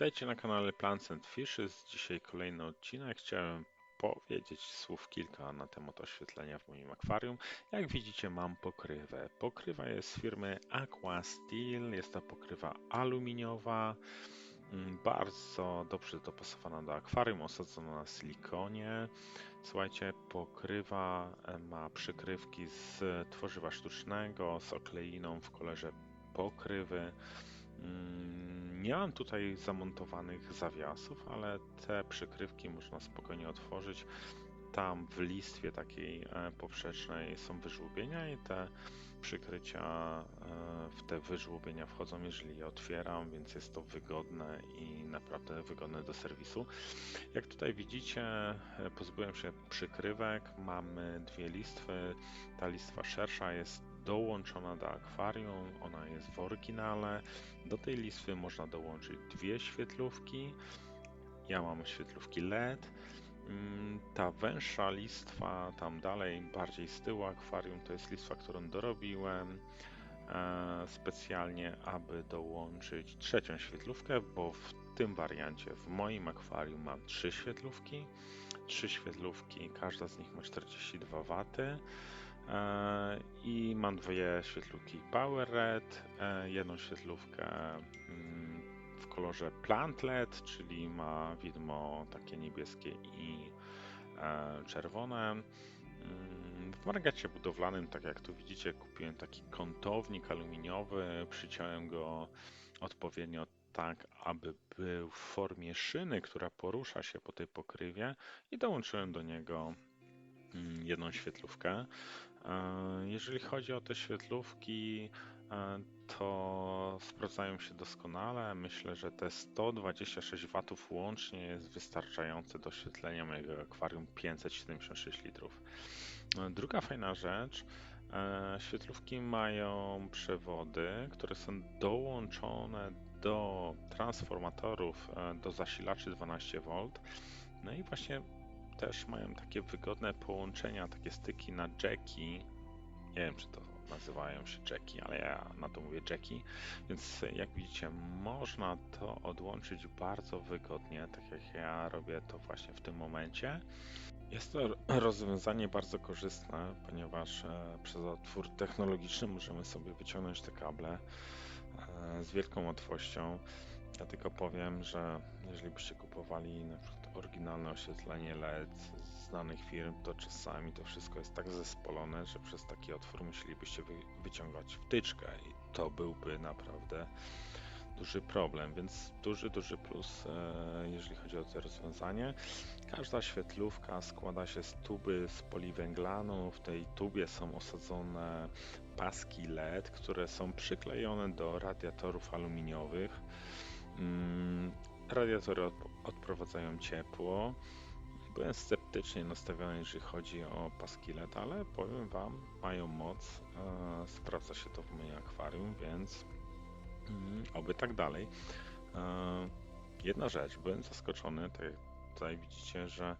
Witajcie na kanale Plants and Fishes. Dzisiaj kolejny odcinek. Chciałem powiedzieć słów kilka na temat oświetlenia w moim akwarium. Jak widzicie mam pokrywę. Pokrywa jest z firmy Aqua Steel. Jest to pokrywa aluminiowa. Mm, bardzo dobrze dopasowana do akwarium, osadzona na silikonie. Słuchajcie, pokrywa e, ma przykrywki z tworzywa sztucznego, z okleiną w kolorze pokrywy. Mm, nie mam tutaj zamontowanych zawiasów, ale te przykrywki można spokojnie otworzyć. Tam w listwie takiej e, poprzecznej są wyżłobienia i te przykrycia e, w te wyżłobienia wchodzą, jeżeli je otwieram, więc jest to wygodne i naprawdę wygodne do serwisu. Jak tutaj widzicie, e, pozbyłem się przykrywek, mamy dwie listwy. Ta listwa szersza jest dołączona do akwarium, ona jest w oryginale. Do tej listwy można dołączyć dwie świetlówki. Ja mam świetlówki LED. Mm, ta węższa listwa, tam dalej, bardziej z tyłu akwarium, to jest listwa, którą dorobiłem e, specjalnie, aby dołączyć trzecią świetlówkę, bo w tym wariancie w moim akwarium mam trzy świetlówki. Trzy świetlówki, każda z nich ma 42 W. E, I mam dwie świetlówki Power Red, e, jedną świetlówkę mm, w kolorze Plant LED, czyli ma widmo takie niebieskie i e, czerwone. Mm, w markecie budowlanym, tak jak tu widzicie, kupiłem taki kątownik aluminiowy, przyciąłem go odpowiednio tak, aby był w formie szyny, która porusza się po tej pokrywie i dołączyłem do niego jedną świetlówkę. E, jeżeli chodzi o te świetlówki, e, to sprawdzają się doskonale. Myślę, że te 126 W łącznie jest wystarczające do oświetlenia mojego akwarium 576 litrów. E, druga fajna rzecz, świetlówki mają przewody, które są dołączone do transformatorów, do zasilaczy 12V. No i właśnie też mają takie wygodne połączenia, takie styki na jacki. Nie wiem, czy to nazywają się jacki, ale ja na to mówię jacki. Więc jak widzicie, można to odłączyć bardzo wygodnie, tak jak ja robię to właśnie w tym momencie. Jest to rozwiązanie bardzo korzystne, ponieważ e, przez otwór technologiczny możemy sobie wyciągnąć te kable e, z wielką łatwością. Ja tylko powiem, że jeżeli byście kupowali na przykład oryginalne oświetlenie LED znanych firm, to czasami to wszystko jest tak zespolone, że przez taki otwór musielibyście wy wyciągać wtyczkę i to byłby naprawdę duży problem, więc duży, duży plus, e, jeżeli chodzi o to rozwiązanie. Każda świetlówka składa się z tuby z poliwęglanu. W tej tubie są osadzone paski LED, które są przyklejone do radiatorów aluminiowych. Mm, radiatory odprowadzają ciepło. Byłem sceptycznie nastawiony, jeżeli chodzi o paski LED, ale powiem Wam, mają moc. E, sprawdza się to w moim akwarium, więc mm, oby tak dalej. E, jedna rzecz, byłem zaskoczony, tak jak tutaj widzicie, że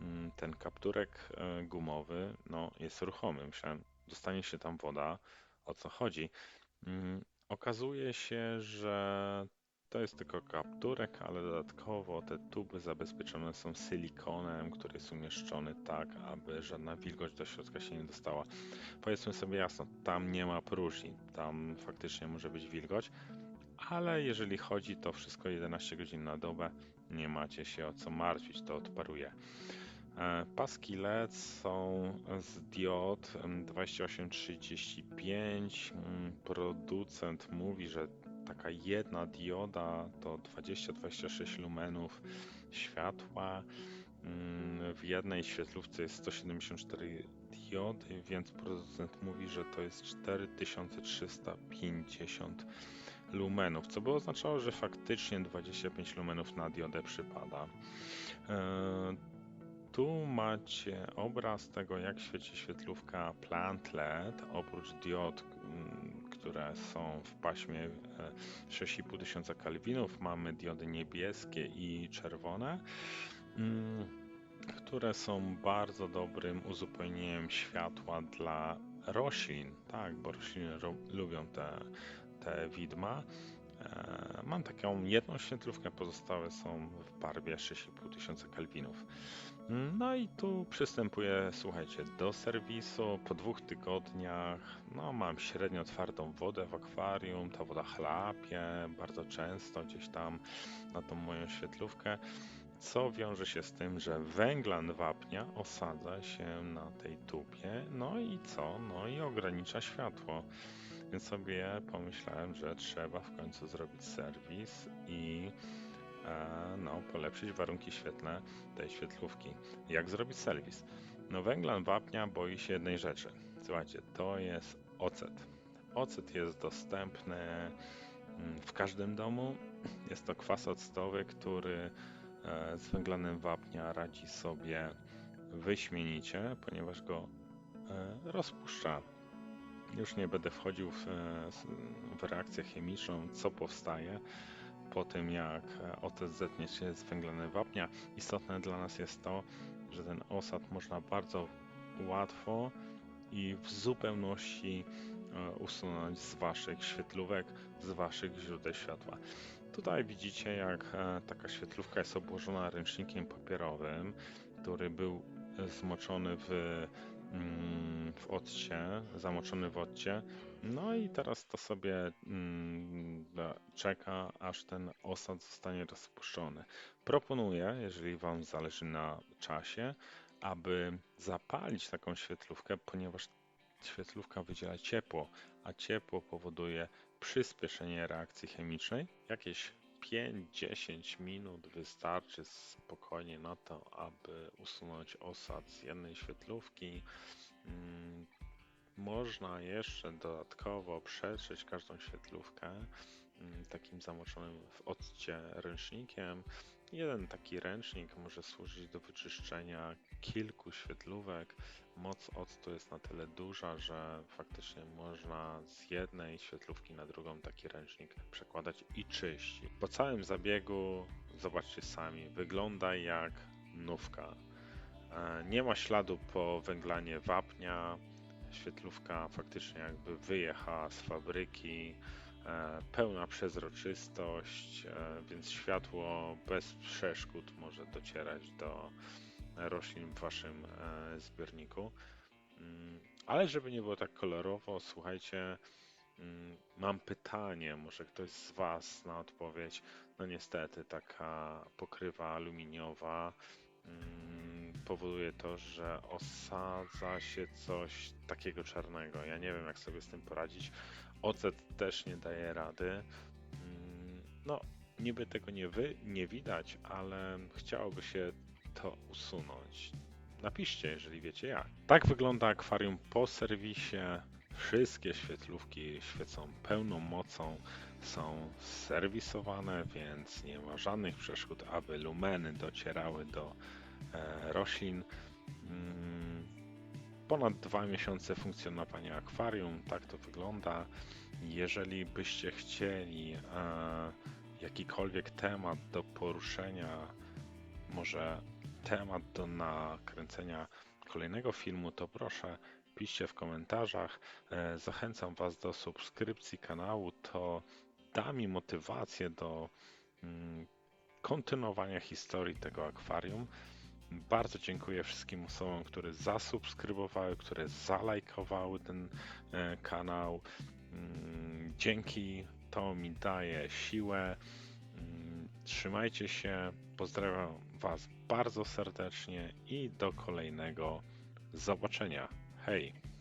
mm, ten kapturek e, gumowy no, jest ruchomy. Myślałem, dostanie się tam woda, o co chodzi. Okazuje się, że to jest tylko kapturek, ale dodatkowo te tuby zabezpieczone są silikonem, który jest umieszczony tak, aby żadna wilgoć do środka się nie dostała. Powiedzmy sobie jasno, tam nie ma próżni, tam faktycznie może być wilgoć, ale jeżeli chodzi to wszystko 11 godzin na dobę, nie macie się o co martwić, to odparuje. E, paski LED są z diod 2835. Mm, producent mówi, że taka jedna dioda to 20-26 lumenów światła. Mm, w jednej świetlówce jest 174 diody, więc producent mówi, że to jest 4350 lumenów, co by oznaczało, że faktycznie 25 lumenów na diodę przypada. E, tu macie obraz tego, jak świeci świetlówka Plant LED. Oprócz diod, mm, które są w paśmie 6,5 e, tysiąca kelwinów, mamy diody niebieskie i czerwone, mm, które są bardzo dobrym uzupełnieniem światła dla roślin. Tak, bo rośliny lubią te, te widma. E, Mam taką jedną świetlówkę, pozostałe są w barwie 6,5 tysiąca kelwinów. No i tu przystępuję, słuchajcie, do serwisu. Po dwóch tygodniach, no mam średnio twardą wodę w akwarium, ta woda chlapie bardzo często gdzieś tam na tą moją świetlówkę, co wiąże się z tym, że węglan wapnia osadza się na tej tubie, no i co? No i ogranicza światło. Więc sobie pomyślałem, że trzeba w końcu zrobić serwis i e, no, polepszyć warunki świetlne tej świetlówki. Jak zrobić serwis? No węglan wapnia boi się jednej rzeczy. Słuchajcie, to jest ocet. Ocet jest dostępny mm, w każdym domu. Jest to kwas octowy, który e, z węglanem wapnia radzi sobie wyśmienicie, ponieważ go e, rozpuszcza już nie będę wchodził w, e, w reakcję chemiczną, co powstaje po tym, jak e, ocet zetnie się z wapnia. Istotne dla nas jest to, że ten osad można bardzo łatwo i w zupełności e, usunąć z Waszych świetlówek, z Waszych źródeł światła. Tutaj widzicie, jak e, taka świetlówka jest obłożona ręcznikiem papierowym, który był zmoczony w, w odcie, zamoczony w odcie. No i teraz to sobie mm, czeka, aż ten osad zostanie rozpuszczony. Proponuję, jeżeli Wam zależy na czasie, aby zapalić taką świetlówkę, ponieważ świetlówka wydziela ciepło, a ciepło powoduje przyspieszenie reakcji chemicznej. Jakieś 5-10 minut wystarczy spokojnie na to, aby usunąć osad z jednej świetlówki. Mm, Można jeszcze dodatkowo przetrzeć każdą świetlówkę mm, takim zamoczonym w occie ręcznikiem. Jeden taki ręcznik może służyć do wyczyszczenia kilku świetlówek. Moc octu jest na tyle duża, że faktycznie można z jednej świetlówki na drugą taki ręcznik przekładać i czyścić. Po całym zabiegu, zobaczcie sami, wygląda jak nówka. E, Nie ma śladu po węglanie wapnia. Świetlówka faktycznie jakby wyjechała z fabryki. E, Pełna przezroczystość, e, więc światło bez przeszkód może docierać do roślin w waszym e, zbiorniku. Mm, Ale żeby nie było tak kolorowo, słuchajcie, mm, mam pytanie, może ktoś z was na odpowiedź. No niestety, taka pokrywa aluminiowa mm, powoduje to, że osadza się coś takiego czarnego. Ja nie wiem, jak sobie z tym poradzić. Ocet też nie daje rady. Mm, No, niby tego nie, wy, nie widać, ale chciałoby się to usunąć. Napiszcie, jeżeli wiecie jak. Tak wygląda akwarium po serwisie. Wszystkie świetlówki świecą pełną mocą, są serwisowane, więc nie ma żadnych przeszkód, aby lumeny docierały do e, roślin. Ponad dwa miesiące funkcjonowania akwarium, tak to wygląda. Jeżeli byście chcieli e, jakikolwiek temat do poruszenia, może temat do nakręcenia kolejnego filmu, to proszę piszcie w komentarzach. E, Zachęcam Was do subskrypcji kanału, to da mi motywację do mm, kontynuowania historii tego akwarium. Bardzo dziękuję wszystkim osobom, które zasubskrybowały, które zalajkowały ten e, kanał. Mm, Dzięki, to mi daje siłę. Mm, Trzymajcie się, pozdrawiam Was bardzo serdecznie i do kolejnego zobaczenia. Hej!